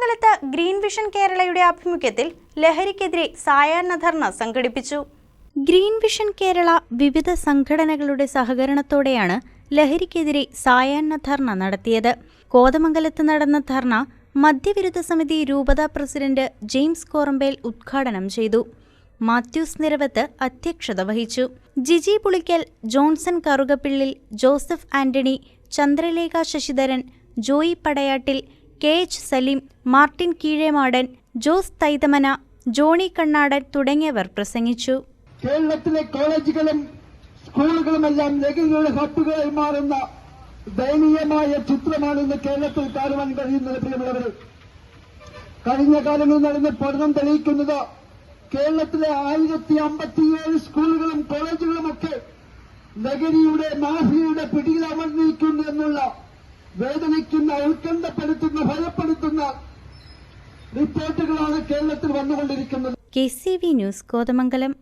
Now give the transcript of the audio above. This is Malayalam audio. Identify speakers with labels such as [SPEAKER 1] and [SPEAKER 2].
[SPEAKER 1] കോതമംഗലത്ത് ഗ്രീൻ വിഷൻ കേരളയുടെ ആഭിമുഖ്യത്തിൽ ലഹരിക്കെതിരെ സായാഹ്ന ധർണ സംഘടിപ്പിച്ചു. ഗ്രീൻ വിഷൻ കേരള വിവിധ സംഘടനകളുടെ സഹകരണത്തോടെയാണ് ലഹരിക്കെതിരെ സായാഹ്ന ധർണ നടത്തിയത്. കോതമംഗലത്ത് നടന്ന ധർണ മദ്യവിരുദ്ധ സമിതി രൂപതാ പ്രസിഡന്റ് ജെയിംസ് കോറമ്പേൽ ഉദ്ഘാടനം ചെയ്തു. മാത്യൂസ് നിരവത്ത് അധ്യക്ഷത വഹിച്ചു. ജിജി പുളിക്കൽ ജോൺസൺ കറുകപ്പിള്ളിൽ ജോസഫ് ആന്റണി ചന്ദ്രലേഖ ശശിധരൻ ജോയി പടയാട്ടിൽ കെ എച്ച് സലീം മാർട്ടിൻ കീഴേമാടൻ ജോസ് തൈതമന ജോണി കണ്ണാടൻ തുടങ്ങിയവർ പ്രസംഗിച്ചു.
[SPEAKER 2] കേരളത്തിലെ കോളേജുകളും സ്കൂളുകളുമെല്ലാം ലഹരിയുടെ ഹട്ടുകളായി മാറുന്ന ദയനീയമായ ചിത്രമാണ് ഇന്ന് കേരളത്തിൽ കാണുവാൻ കഴിയുന്നത് പ്രിയമുള്ളവരെ കഴിഞ്ഞ കാലങ്ങളിൽ നടന്ന പഠനം തെളിയിക്കുന്നത് കേരളത്തിലെ ആയിരത്തി അമ്പത്തിയേഴ് സ്കൂളുകളും കോളേജുകളുമൊക്കെ ലഹരിയുടെ മാഫിയയുടെ പിടിയിലമർന്നിരിക്കുന്നു എന്നുള്ള വേദനിക്കുന്ന ഉത്കണ്ഠപ്പെടുത്തുന്ന ഭയപ്പെടുത്തുന്ന റിപ്പോർട്ടുകളാണ് കേരളത്തിൽ വന്നുകൊണ്ടിരിക്കുന്നത്.
[SPEAKER 1] K C V news Kothamangalam.